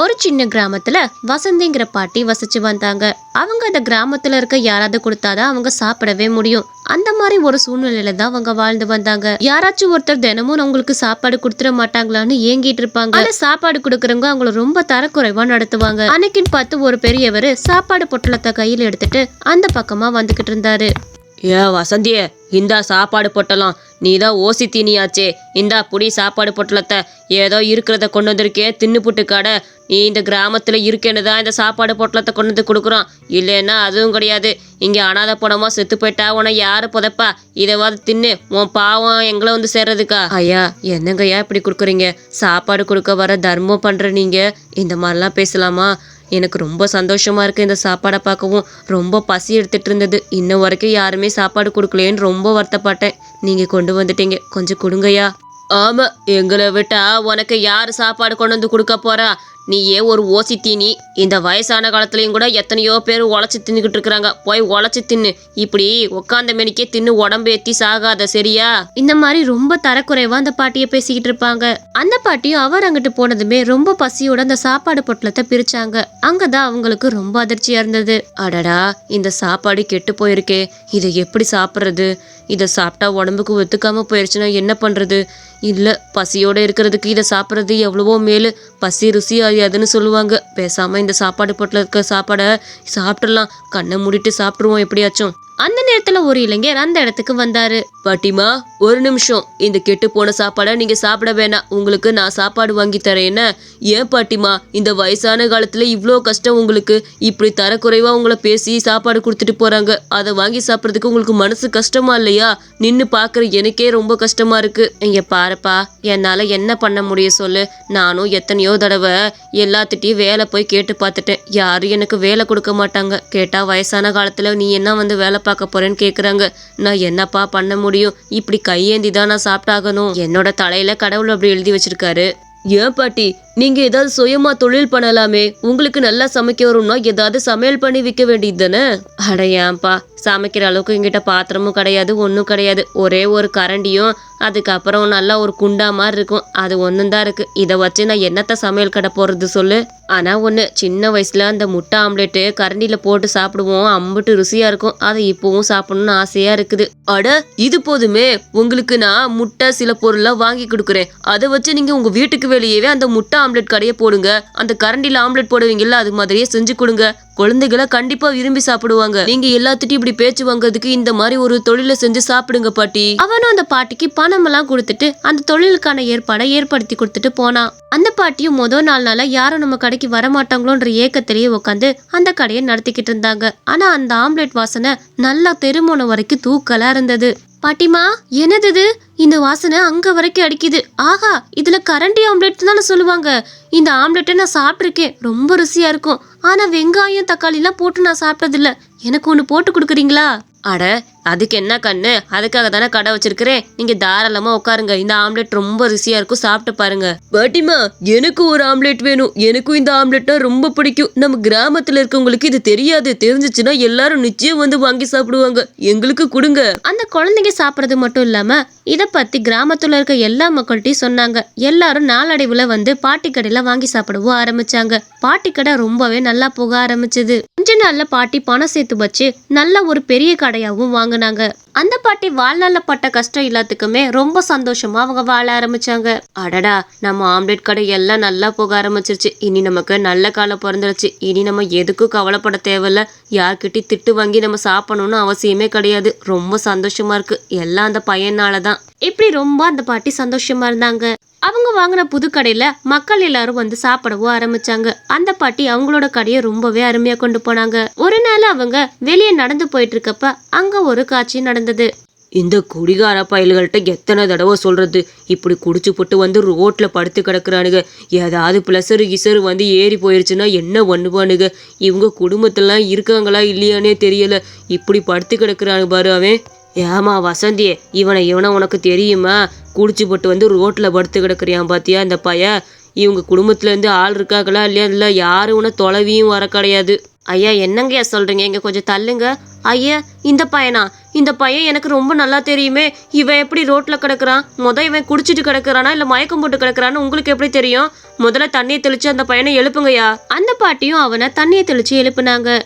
ஒரு சின்ன கிராமத்துல வசந்திங்கிற பாட்டி வசிச்சு வந்தாங்க. அவங்க அந்த கிராமத்துல இருக்க யாராவது கொடுத்தாதான் அவங்க சாப்பிடவே முடியும். அந்த மாதிரி ஒரு சூழ்நிலையில தான் அவங்க வாழ்ந்து வந்தாங்க. யாராச்சும் ஒருத்தர் தினமும் அவங்களுக்கு சாப்பாடு கொடுத்துட மாட்டாங்களான்னு ஏங்கிட்டு இருப்பாங்க. ஆனா சாப்பாடு கொடுக்குறவங்க அவங்கள ரொம்ப தரக்குறைவா நடத்துவாங்க. அன்னைக்குன்னு பார்த்து ஒரு பெரியவர் சாப்பாடு பொட்டலத்தை கையில எடுத்துட்டு அந்த பக்கமா வந்துகிட்டு இருந்தாரு. ஏ வசந்தியே இந்தா சாப்பாடு பொட்டலம். நீ தான் ஓசி தீனியாச்சே. இந்தா புடி சாப்பாடு பொட்டலத்தை ஏதோ இருக்கிறத கொண்டு வந்திருக்கே தின்னுப்புட்டு கடை. நீ இந்த கிராமத்தில் இருக்கேன்னு தான் இந்த சாப்பாடு பொட்டலத்தை கொண்டு வந்து கொடுக்குறோம் இல்லைன்னா அதுவும் கிடையாது. இங்கே அனாதை பணமாக செத்து போயிட்டா உன யாரு புதைப்பா? இதைவாது தின்னு உன் பாவம் எங்களை வந்து சேர்றதுக்கா? ஐயா என்னங்கய்யா இப்படி கொடுக்குறீங்க? சாப்பாடு கொடுக்க வர தர்மம் பண்ணுற நீங்கள் இந்த மாதிரிலாம் பேசலாமா? எனக்கு ரொம்ப சந்தோஷமா இருக்கு. இந்த சாப்பாடை பார்க்கவும் ரொம்ப பசி எடுத்துட்டு இருந்தது. இன்ன வரைக்கும் யாருமே சாப்பாடு கொடுக்கலையேன்னு ரொம்ப வருத்தப்பட்டேன். நீங்க கொண்டு வந்துட்டீங்க. கொஞ்சம் கொடுங்கய்யா. ஆமா எங்களை விட்டா உனக்கு யார் சாப்பாடு கொண்டு வந்து கொடுக்க போறா? நீயே ஒரு ஓசி தீனி. இந்த வயசான காலத்துலேயும் கூட எத்தனையோ பேர் உழைச்சி தின்னுக்கிட்டு இருக்கிறாங்க. போய் உழைச்சி தின்னு. இப்படி உட்காந்த மெனிக்கே தின்னு உடம்பு ஏத்தி சாகாத சரியா? இந்த மாதிரி ரொம்ப தரக்குறைவா அந்த பாட்டியை பேசிக்கிட்டு இருப்பாங்க. அந்த பாட்டியும் அவர் அங்கிட்டு போனதுமே ரொம்ப பசியோட அந்த சாப்பாடு பொட்டலத்தை பிரிச்சாங்க. அங்கதான் அவங்களுக்கு ரொம்ப அதிர்ச்சியா இருந்தது. அடடா இந்த சாப்பாடு கெட்டு போயிருக்கே. இதை எப்படி சாப்பிட்றது? இதை சாப்பிட்டா உடம்புக்கு ஒத்துக்காம போயிருச்சுன்னா என்ன பண்றது? இல்லை பசியோட இருக்கிறதுக்கு இதை சாப்பிட்றது எவ்வளவோ மேலு. பசி ருசியாயும் அறியாதுன்னு சொல்லுவாங்க. பேசாம இந்த சாப்பாடு பொட்டில் இருக்க சாப்பாடை சாப்பிட்றலாம் கண்ணை மூடிட்டு சாப்பிட்ருவோம் எப்படியாச்சும். அந்த நேரத்துல ஒரு இளைஞர் அந்த இடத்துக்கு வந்தாரு. பாட்டிமா ஒரு நிமிஷம். இந்த கெட்டு போன சாப்பாடை நீங்க சாப்பிட வேணாம். உங்களுக்கு நான் சாப்பாடு வாங்கி தரேன் என்ன ஏன் பாட்டிமா இந்த வயசான காலத்துல இவ்வளோ கஷ்டம் உங்களுக்கு? இப்படி தரக்குறைவா உங்களை பேசி சாப்பாடு கொடுத்துட்டு போறாங்க. அதை வாங்கி சாப்பிட்றதுக்கு உங்களுக்கு மனசு கஷ்டமா இல்லையா? நின்று பார்க்குற எனக்கே ரொம்ப கஷ்டமா இருக்கு. இங்க பாருப்பா என்னால என்ன பண்ண முடியும் சொல்லு. நானும் எத்தனையோ தடவை எல்லாத்துட்டையும் வேலை போய் கேட்டு பார்த்துட்டேன். யாரும் எனக்கு வேலை கொடுக்க மாட்டாங்க. கேட்டா வயசான காலத்துல நீ என்ன வந்து வேலை பார்க்க போறேன்னு கேட்குறாங்க நான் என்னப்பா பண்ண முடியும்? இப்படி கையேந்தி தான் நான் சாப்பிட்டாகணும். என்னோட தலையில கடவுள் அப்படி எழுதி வச்சிருக்காரு. ஏன் பாட்டி? நீங்க ஏதாவது சுயமா தொழில் பண்ணலாமே. உங்களுக்கு நல்லா சமைக்க வரும்னா ஏதாவது சமையல் பண்ணி விற்க வேண்டியது தானே? அட சமைக்கிற அளவுக்கு எங்கிட்ட பாத்திரமும் கிடையாது ஒன்றும் கிடையாது. ஒரே ஒரு கரண்டியும் அதுக்கப்புறம் நல்லா ஒரு குண்டா மாதிரி இருக்கும். அது ஒன்றும் தான் இருக்குது இதை வச்சு நான் என்னத்த சமையல் கடை போகிறது சொல்லு. ஆனால் ஒன்று சின்ன வயசில் அந்த முட்டை ஆம்லெட்டு கரண்டியில் போட்டு சாப்பிடுவோம். அம்புட்டு ருசியாக இருக்கும். அதை இப்போவும் சாப்பிடணும்னு ஆசையாக இருக்குது. அட இது போதுமே. உங்களுக்கு நான் முட்டை சில பொருள்லாம் வாங்கி கொடுக்குறேன். அதை வச்சு நீங்கள் உங்கள் வீட்டுக்கு வெளியவே அந்த முட்டை ஆம்லெட் கடையை போடுங்க. அந்த கரண்டில ஆம்லெட் போடுவீங்கல்ல அது மாதிரியே செஞ்சு கொடுங்க. குழந்தைகளை கண்டிப்பா விரும்பி சாப்பிடுவாங்க. நீங்க எல்லாத்துட்டையும் இப்படி பேச்சு வாங்குறதுக்கு இந்த மாதிரி ஒரு தொழிலை செஞ்சு சாப்பிடுங்க பாட்டி. அவனும் அந்த பாட்டிக்கு பணம் எல்லாம் கொடுத்துட்டு அந்த தொழிலுக்கான ஏற்பாடை ஏற்படுத்தி கொடுத்துட்டு போனான் அந்த பாட்டியும் மொதல் நாள் நாளா யாரும் நம்ம கடைக்கு வரமாட்டாங்களோன்ற ஏக்கத்திலேயே உட்காந்து அந்த கடையை நடத்திக்கிட்டு இருந்தாங்க. ஆனா அந்த ஆம்லெட் வாசனை நல்லா தெருமோன வரைக்கும் தூக்கலா இருந்தது. பாட்டிமா என்னது இது இந்த வாசனை அங்க வரைக்கும் அடிக்குது. ஆஹா இதுல கரண்டி ஆம்லெட் தானே சொல்லுவாங்க. இந்த ஆம்லெட்டை நான் சாப்பிட்ருக்கேன் ரொம்ப ருசியா இருக்கும். ஆனா வெங்காயம் தக்காளி எல்லாம் போட்டு நான் சாப்பிட்டதில்ல. எனக்கு ஒன்று போட்டு கொடுக்குறீங்களா? அட அதுக்கு என்ன கண்ணு? அதுக்காக தானே கடை வச்சிருக்கிறேன். நீங்க தாராளமா உட்காருங்க. இந்த ஆம்லெட் ரொம்ப ருசியா இருக்கும். சாப்பிட்டு பாருங்க. பாட்டிமா எனக்கு ஒரு ஆம்லெட் வேணும். எனக்கும் இந்த ஆம்லெட்னா ரொம்ப பிடிக்கும். நம்ம கிராமத்துல இருக்கவங்களுக்கு இது தெரியாது. தெரிஞ்சிச்சுன்னா எல்லாரும் நிச்சயம் வந்து வாங்கி சாப்பிடுவாங்க. எங்களுக்கு கொடுங்க. அந்த குழந்தைங்க சாப்பிட்றது மட்டும் இல்லாம இத பத்தி கிராமத்துல இருக்க எல்லா மக்கள்கிட்டயும் சொன்னாங்க. எல்லாரும் நாளடைவுல வந்து பாட்டி கடையில வாங்கி சாப்பிடவும் ஆரம்பிச்சாங்க. பாட்டி கடை ரொம்பவே நல்லா போக ஆரம்பிச்சது. கொஞ்ச நாள்ல பாட்டி பணம் சேர்த்து வச்சு நல்ல ஒரு பெரிய கடையாவும் வாங்குனாங்க. அந்த பாட்டி வாழ்நாள்ல பட்ட கஷ்டம் எல்லாத்துக்குமே ரொம்ப சந்தோஷமா அவங்க வாழ ஆரம்பிச்சாங்க. அடடா நம்ம ஆம்லெட் கடை எல்லாம் நல்லா போக ஆரம்பிச்சிருச்சு. இனி நமக்கு நல்ல காலம் பிறந்துருச்சு. இனி நம்ம எதுக்கும் கவலைப்பட தேவையில்ல. யார்கிட்டயும் திட்டு வாங்கி நம்ம சாப்பிடணும்னு அவசியமே கிடையாது. ரொம்ப சந்தோஷமா இருக்கு. எல்லாம் அந்த பையனால தான் இப்படி ரொம்ப அந்த பாட்டி சந்தோஷமா இருந்தாங்க. அவங்க வாங்கின புது கடையில் மக்கள் எல்லாரும் வந்து சாப்பிடவும் ஆரம்பிச்சாங்க. அந்த பாட்டி அவங்களோட கடையை ரொம்பவே அருமையா கொண்டு போனாங்க. ஒரு நாள் அவங்க வெளியே நடந்து போயிட்டு இருக்கப்ப அங்க ஒரு காட்சி நடந்தது. இந்த குடிகார பயல்கள்கிட்ட எத்தனை தடவை சொல்றது? இப்படி குடிச்சு போட்டு வந்து ரோட்ல படுத்து கிடக்குறானுங்க. ஏதாவது பிளசரு கிசரு வந்து ஏறி போயிருச்சுன்னா என்ன பண்ணுவானுங்க? இவங்க குடும்பத்திலாம் இருக்காங்களா இல்லையானே தெரியல. இப்படி படுத்து கிடக்குறானு பாரு அவன். ஏமா வசந்தி இவனை இவனை உனக்கு தெரியுமா? குடிச்சு போட்டு வந்து ரோட்டில் படுத்து கிடக்குறியான் பார்த்தியா இந்த பையன் இவங்க குடும்பத்துலேருந்து ஆள் இருக்காங்களா இல்லையா? இல்லை யாரும் உன தொலைவியும் வர கிடையாது. ஐயா என்னங்கய்யா சொல்கிறீங்க இங்கே கொஞ்சம் தள்ளுங்க. ஐயா இந்த பையனா? இந்த பையன் எனக்கு ரொம்ப நல்லா தெரியுமே. இவன் எப்படி ரோட்டில் கிடக்குறான்? முத இவன் குடிச்சிட்டு கிடக்குறானா? இல்லை மயக்கம் போட்டு கிடக்குறான்னு உங்களுக்கு எப்படி தெரியும்? முதல்ல தண்ணியை தெளித்து அந்த பையனை எழுப்புங்கய்யா. அந்த பாட்டியும் அவனை தண்ணியை தெளித்து எழுப்புனாங்க.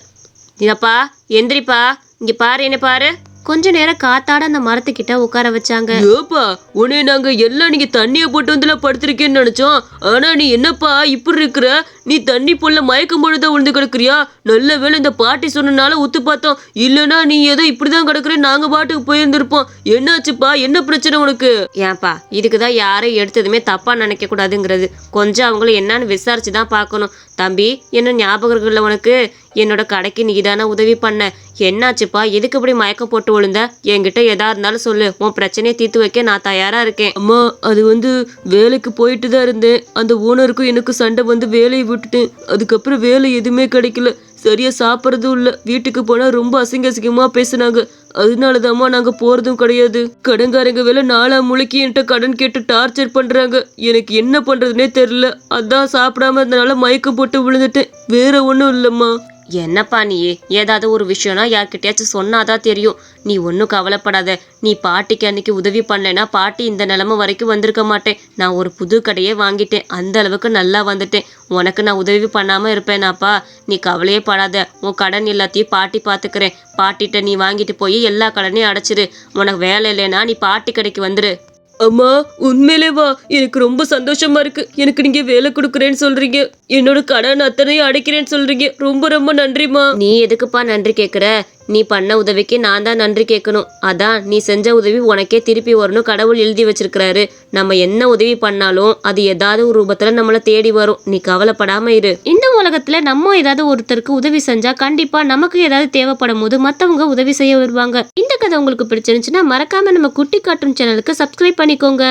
இதப்பா எந்திரிப்பா. இங்கே பாரு என்ன பாரு. கொஞ்ச நேரம் காத்தாட அந்த மரத்துக்கிட்ட உட்கார வச்சாங்க. ஏப்பா உன்னை நாங்க எல்லாம் நீங்க தண்ணிய போட்டு வந்துல படுத்திருக்கேன்னு நினைச்சோம். ஆனா நீ என்னப்பா இப்படி இருக்கிற? நீ தண்ணி போல மயக்கம் பொழுத விழுந்து கிடக்குறியா? நல்ல வேளை இந்த பாட்டி சொன்னனால ஒத்து பார்த்தோம். இல்லனா நீ ஏதோ இப்படிதான் கிடக்குற நாங்க பாட்டுக்கு போயிருந்திருப்போம். என்னாச்சுப்பா? என்ன பிரச்சனை உனக்கு? ஏன்பா இதுக்கு தான் யாரும் எடுத்ததுமே தப்பா நினைக்க கூடாதுங்கிறது. கொஞ்சம் அவங்கள என்னன்னு விசாரிச்சு தான் பார்க்கணும். தம்பி என்ன ஞாபகம் இருக்குல்ல உனக்கு? என்னோட கடைக்கு நீ தானே உதவி பண்ண. என்னாச்சுப்பா? எதுக்கு இப்படி மயக்கம் போட்டு விழுந்த என்கிட்ட எதா இருந்தாலும் சொல்லு. உன் பிரச்சனையை தீர்த்து வைக்க நான் தயாரா இருக்கேன். அம்மா அது வந்து வேலைக்கு போயிட்டு தான் இருந்தேன். அந்த ஓனருக்கும் எனக்கு சண்டை வந்து வேலையை விட்டுட்டேன். அதுக்கப்புறம் வேலை எதுவுமே கிடைக்கல. சரியா சாப்பிட்றதும் இல்லை. வீட்டுக்கு போனால் ரொம்ப அசிங்க அசிங்கமாக பேசுனாங்க. அதனாலதாம்மா நாங்கள் போகிறதும் கிடையாது. கடன்காரங்க வேலை நாளா முழுக்கி என்கிட்ட கடன் கேட்டு டார்ச்சர் பண்ணுறாங்க எனக்கு என்ன பண்ணுறதுனே தெரில அதான் சாப்பிடாம இருந்தனால மயக்கம் போட்டு விழுந்துட்டேன். வேற ஒன்றும் இல்லைம்மா. என்னப்பா நீ? ஏதாவது ஒரு விஷயம்னா யார்கிட்டயாச்சும் சொன்னாதான் தெரியும். நீ ஒன்றும் கவலைப்படாத. நீ பாட்டிக்கு அன்னைக்கு உதவி பண்ணலைன்னா பாட்டி இந்த நிலமை வரைக்கும் வந்திருக்க மாட்டேன். நான் ஒரு புது கடையே வாங்கிட்டேன். அந்த அளவுக்கு நல்லா வந்துட்டேன். உனக்கு நான் உதவி பண்ணாமல் இருப்பேனாப்பா. நீ கவலையே படாத. உன் கடன் எல்லாத்தையும் பாட்டி பார்த்துக்கிறேன் பாட்டிகிட்ட நீ வாங்கிட்டு போய் எல்லா கடனையும் அடைச்சிரு. உனக்கு வேலை இல்லைன்னா நீ பாட்டி கடைக்கு வந்துடு அம்மா உண்மையிலே வா. எனக்கு ரொம்ப சந்தோஷமா இருக்கு. எனக்கு நீங்க வேலை கொடுக்குறேன்னு சொல்றீங்க. என்னோட கடன் அத்தனையும் அடைக்கிறேன்னு சொல்றீங்க. ரொம்ப ரொம்ப நன்றிம்மா. நீ எதுக்குப்பா நன்றி கேட்குற நீ பண்ண உதவிக்கு நான் தான் நன்றி கேட்கணும். அதான் நீ செஞ்ச உதவி உனக்கே திருப்பி வரணும் கடவுள் எழுதி வச்சிருக்கிறாரு. நம்ம என்ன உதவி பண்ணாலும் அது ஏதாவது ஒரு ரூபத்துல நம்மளை தேடி வரும். நீ கவலைப்படாம இரு. இந்த உலகத்துல நம்ம ஏதாவது ஒருத்தருக்கு உதவி செஞ்சா கண்டிப்பா நமக்கு ஏதாவது தேவைப்படும் போது மத்தவங்க உதவி செய்ய வருவாங்க. இந்த கதை உங்களுக்கு பிடிச்சிருந்துச்சுன்னா மறக்காம நம்ம குட்டி காட்டும் சேனலுக்கு சப்ஸ்கிரைப் பண்ணிக்கோங்க.